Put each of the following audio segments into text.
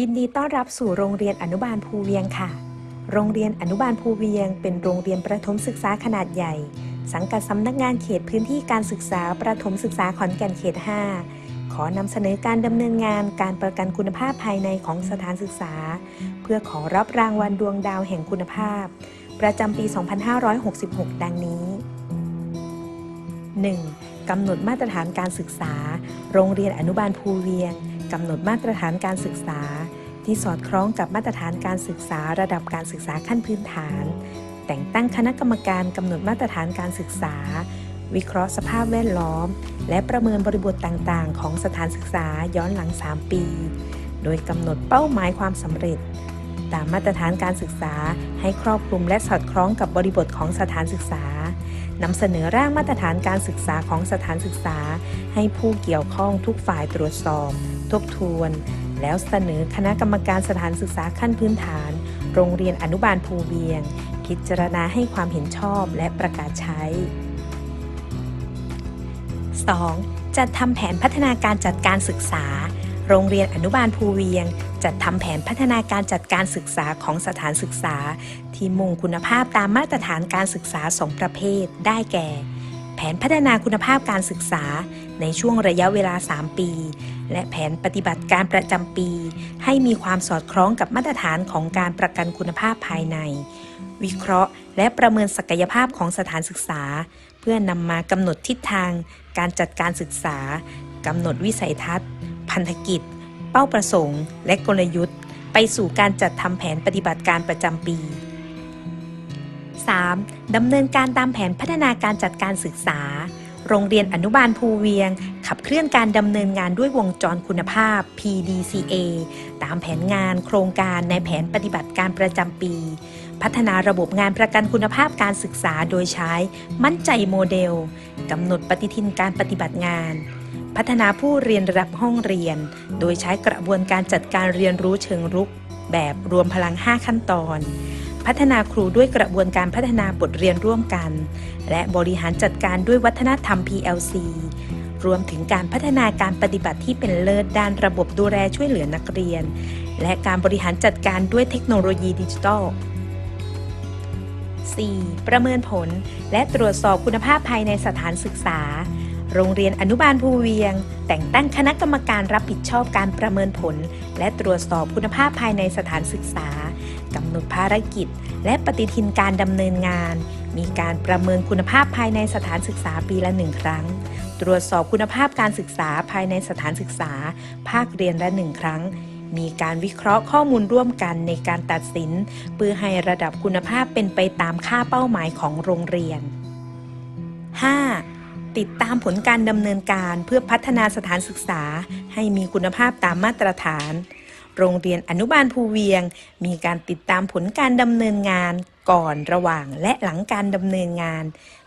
ยินดีต้อนรับสู่โรงเรียนอนุบาลภูเวียงค่ะ โรงเรียนอนุบาลภูเวียง เป็นโรงเรียนประถมศึกษาขนาดใหญ่ สังกัดสำนักงานเขตพื้นที่การศึกษาประถมศึกษาขอนแก่นเขต 5 ขอนำเสนอการดำเนินงานการประกันคุณภาพภายในของสถานศึกษา เพื่อขอรับรางวัลดวงดาวแห่งคุณภาพ ประจำปี 2566 ดังนี้ 1. กำหนดมาตรฐานการศึกษา โรงเรียนอนุบาลภูเวียง กำหนดมาตรฐานการศึกษา ที่สอดคล้องกับมาตรฐานการศึกษาระดับการศึกษาขั้นพื้นฐาน แต่งตั้งคณะกรรมการกำหนดมาตรฐานการศึกษา วิเคราะห์สภาพแวดล้อม และประเมินบริบทต่างๆ ของสถานศึกษาย้อนหลัง 3 ปี โดยกำหนดเป้าหมายความสำเร็จ ตามมาตรฐานการศึกษาให้ครอบคลุมและสอดคล้องกับบริบทของสถานศึกษานำเสนอร่างมาตรฐานการศึกษาของสถานศึกษา ให้ผู้เกี่ยวข้องทุกฝ่ายตรวจสอบ ทบทวน แล้วเสนอคณะกรรมการสถานศึกษาขั้นพื้นฐาน โรงเรียนอนุบาลภูเวียง พิจารณาให้ความเห็นชอบและประกาศใช้ 2. จัดทำแผนพัฒนาการจัดการศึกษา โรงเรียนอนุบาลภูเวียง จัดทำแผนพัฒนาการจัดการศึกษาของสถานศึกษา ที่มุ่งคุณภาพตามมาตรฐานการศึกษาสองประเภท ได้แก่ แผนพัฒนาคุณภาพการศึกษาในช่วงระยะเวลา 3 ปี และแผนปฏิบัติการประจำปี ให้มีความสอดคล้องกับมาตรฐานของการประกันคุณภาพภายใน วิเคราะห์ และประเมินศักยภาพของสถานศึกษา เพื่อนำมากำหนดทิศทาง การจัดการศึกษากำหนดวิสัยทัศน์ พันธกิจ เป้าประสงค์ และกลยุทธ์ ไปสู่การจัดทำแผนปฏิบัติการประจำปี 3. ดำเนินการตามแผนพัฒนาการจัดการศึกษา โรงเรียนอนุบาลภูเวียง ขับเคลื่อนการดำเนินงานด้วยวงจรคุณภาพ PDCA ตามแผนงานโครงการในแผนปฏิบัติการประจำปี พัฒนาระบบงานประกันคุณภาพการศึกษาโดยใช้ มั่นใจโมเดลกำหนดปฏิทินการปฏิบัติงาน พัฒนาผู้เรียนระดับห้องเรียน โดยใช้กระบวนการจัดการเรียนรู้เชิงรุก แบบรวมพลัง 5 ขั้นตอน พัฒนาครูด้วยกระบวนการพัฒนาบทเรียนร่วมกัน และบริหารจัดการด้วยวัฒนธรรม PLC รวมถึงการพัฒนาการปฏิบัติที่เป็นเลิศด้านระบบดูแลช่วยเหลือนักเรียน และการบริหารจัดการด้วยเทคโนโลยีดิจิทัล 4. ประเมินผล และตรวจสอบคุณภาพภายในสถานศึกษา โรงเรียนอนุบาลภูเวียง แต่งตั้งคณะกรรมการรับผิดชอบการประเมินผล และตรวจสอบคุณภาพภายในสถานศึกษา กำหนดภารกิจ และปฏิทินการดำเนินงาน มีการประเมินคุณภาพภายในสถานศึกษาปีละหนึ่งครั้ง ตรวจสอบคุณภาพการศึกษาภายในสถานศึกษา ภาคเรียนละหนึ่งครั้ง มีการวิเคราะห์ข้อมูลร่วมกันในการตัดสิน เพื่อให้ระดับคุณภาพเป็นไปตามค่าเป้าหมายของโรงเรียน 5. ติดตามผลการดำเนินการเพื่อพัฒนาสถานศึกษาให้มีคุณภาพตามมาตรฐาน โรงเรียนอนุบาลภูเวียง มีการติดตามผลการดำเนินงานก่อนระหว่างและหลังการดำเนินงาน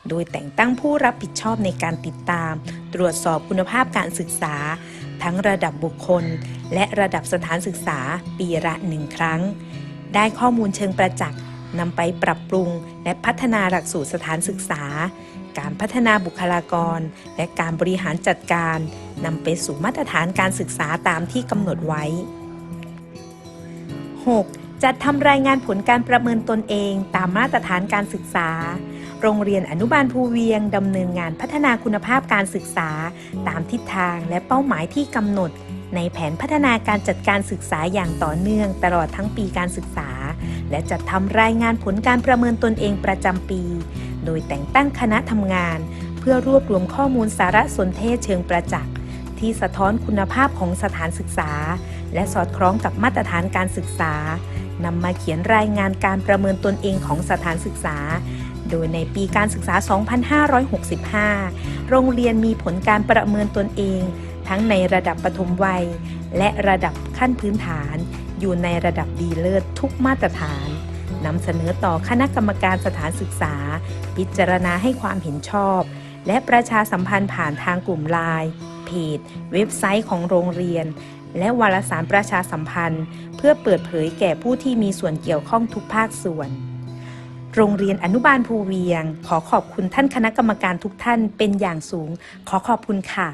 โดยแต่งตั้งผู้รับผิดชอบในการติดตาม ตรวจสอบคุณภาพการศึกษา ทั้งระดับบุคคล และระดับสถานศึกษาปีละหนึ่งครั้ง ได้ข้อมูลเชิงประจักษ์นำไปปรับปรุง และพัฒนาหลักสูตรสถานศึกษา การพัฒนาบุคลากร และการบริหารจัดการนำไปสู่มาตรฐานการศึกษาตามที่กำหนดไว้ 6. จัดทำรายงานผลการประเมินตนเองตามมาตรฐานการศึกษา โรงเรียนอนุบาลภูเวียงดำเนินงานพัฒนาคุณภาพการศึกษา ตามทิศทางและเป้าหมายที่กำหนด ในแผนพัฒนาการจัดการศึกษาอย่างต่อเนื่องตลอดทั้งปีการศึกษา และจัดทำรายงานผลการประเมินตนเองประจำปี โดยแต่งตั้งคณะทำงาน เพื่อรวบรวมข้อมูลสารสนเทศเชิงประจักษ์ ที่สะท้อนคุณภาพของสถานศึกษา และสอดคล้องกับมาตรฐานการศึกษานำมาเขียนรายงานการประเมินตนเองของสถานศึกษา โดยในปีการศึกษา 2565 โรงเรียนมีผลการประเมินตนเอง ทั้งในระดับปฐมวัย และระดับขั้นพื้นฐาน อยู่ในระดับดีเลิศทุกมาตรฐานนำเสนอต่อคณะกรรมการสถานศึกษา พิจารณาให้ความเห็นชอบ และประชาสัมพันธ์ผ่านทางกลุ่มไลน์เพจ เว็บไซต์ของโรงเรียน และวารสารประชาสัมพันธ์ เพื่อเปิดเผยแก่ผู้ที่มีส่วนเกี่ยวข้องทุกภาคส่วน โรงเรียนอนุบาลภูเวียง ขอขอบคุณท่านคณะกรรมการทุกท่านเป็นอย่างสูง ขอขอบคุณค่ะ